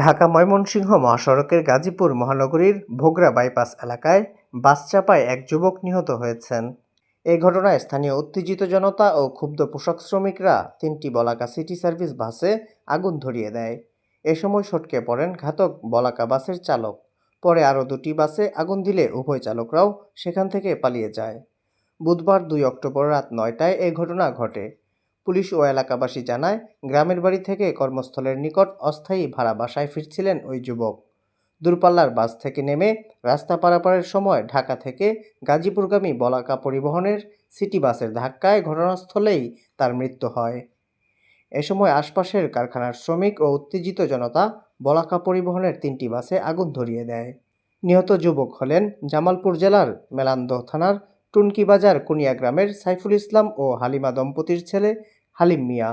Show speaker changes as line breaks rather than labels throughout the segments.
ঢাকা ময়মনসিংহ মহাসড়কের গাজীপুর মহানগরীর ভোগরা বাইপাস এলাকায় বাস চাপায় এক যুবক নিহত হয়েছেন। এ ঘটনায় স্থানীয় উত্তেজিত জনতা ও ক্ষুব্ধ পোশাক শ্রমিকরা তিনটি বলাকা সিটি সার্ভিস বাসে আগুন ধরিয়ে দেয়। এ সময় সটকে পড়েন ঘাতক বলাকা বাসের চালক। পরে আরও দুটি বাসে আগুন দিলে উভয় চালকরাও সেখান থেকে পালিয়ে যায়। বুধবার দুই অক্টোবর রাত নয়টায় এই ঘটনা ঘটে। পুলিশ ও এলাকাবাসী জানায়, গ্রামের বাড়ি থেকে কর্মস্থলের নিকট অস্থায়ী ভাড়া বাসায় ফিরছিলেন ওই যুবক। দূরপাল্লার বাস থেকে নেমে রাস্তা পারাপারের সময় ঢাকা থেকে গাজীপুরগামী বলাকা পরিবহনের সিটি বাসের ধাক্কায় ঘটনাস্থলেই তার মৃত্যু হয়। এ সময় আশপাশের কারখানার শ্রমিক ও উত্তেজিত জনতা বলাকা পরিবহনের তিনটি বাসে আগুন ধরিয়ে দেয়। নিহত যুবক হলেন জামালপুর জেলার মেলান্দ থানার টুনকি বাজার কুনিয়া গ্রামের সাইফুল ইসলাম ও হালিমা দম্পতির ছেলে হালিম মিয়া।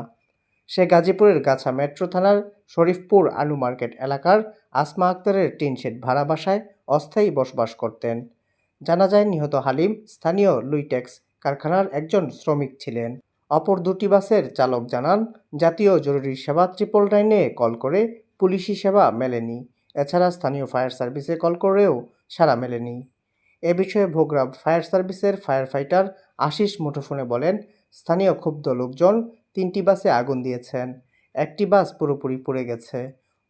সে গাজীপুরের গাছা মেট্রো থানার শরীফপুর আলু মার্কেট এলাকার আসমা আক্তারের টিনশেড ভাড়া বাসায় অস্থায়ী বসবাস করতেন। জানা যায়, নিহত হালিম স্থানীয় লুইটেক্স কারখানার একজন শ্রমিক ছিলেন। অপর দুটি বাসের চালক জানান, জাতীয় জরুরি সেবা ট্রিপল নাইনে কল করে পুলিশি সেবা মেলেনি। এছাড়া স্থানীয় ফায়ার সার্ভিসে কল করেও সাড়া মেলেনি। এ বিষয়ে ভোগড়া ফায়ার সার্ভিসের ফায়ার ফাইটার আশিস মুঠোফোনে বলেন, স্থানীয় ক্ষুব্ধ লোকজন তিনটি বাসে আগুন দিয়েছেন। একটি বাস পুরোপুরি পুড়ে গেছে।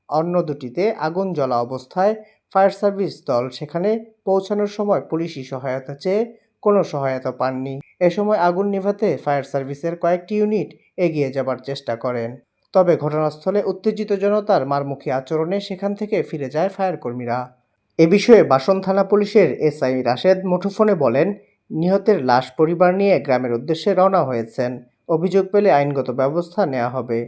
অন্য দুটিতে আগুন জ্বলা অবস্থায় ফায়ার সার্ভিস দল সেখানে পৌঁছানোর সময় পুলিশি সহায়তা চেয়ে কোনো সহায়তা পাননি। এ সময় আগুন নেভাতে ফায়ার সার্ভিসের কয়েকটি ইউনিট এগিয়ে যাবার চেষ্টা করেন। তবে ঘটনাস্থলে উত্তেজিত জনতার মারমুখী আচরণে সেখান থেকে ফিরে যায় ফায়ার কর্মীরা এ বিষয়ে বাসন থানা পুলিশের এসআই রাশেদ মুঠোফোনে বলেন, নিহতের লাশ পরিবার নিয়ে গ্রামের উদ্দেশ্যে রওনা হয়েছেন। অভিযোগ পেলে আইনগত ব্যবস্থা নেওয়া হবে।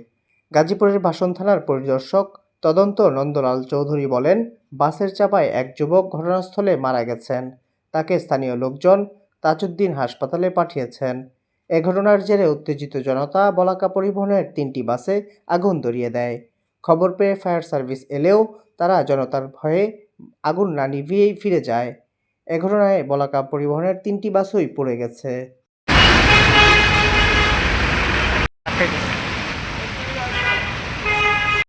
গাজীপুরের বাসন থানার পরিদর্শক তদন্ত নন্দলাল চৌধুরী বলেন, বাসের চাপায় এক যুবক ঘটনাস্থলে মারা গেছেন। তাকে স্থানীয় লোকজন তাজউদ্দিন হাসপাতালে পাঠিয়েছেন। এ ঘটনার জেরে উত্তেজিত জনতা বলাকা পরিবহনের তিনটি বাসে আগুন ধরিয়ে দেয়। খবর পেয়ে ফায়ার সার্ভিস এলেও তারা জনতার ভয়ে আগুন না নিভিয়েই ফিরে যায়। এ ঘটনায় বলাকা পরিবহনের তিনটি বাসই পড়ে গেছে।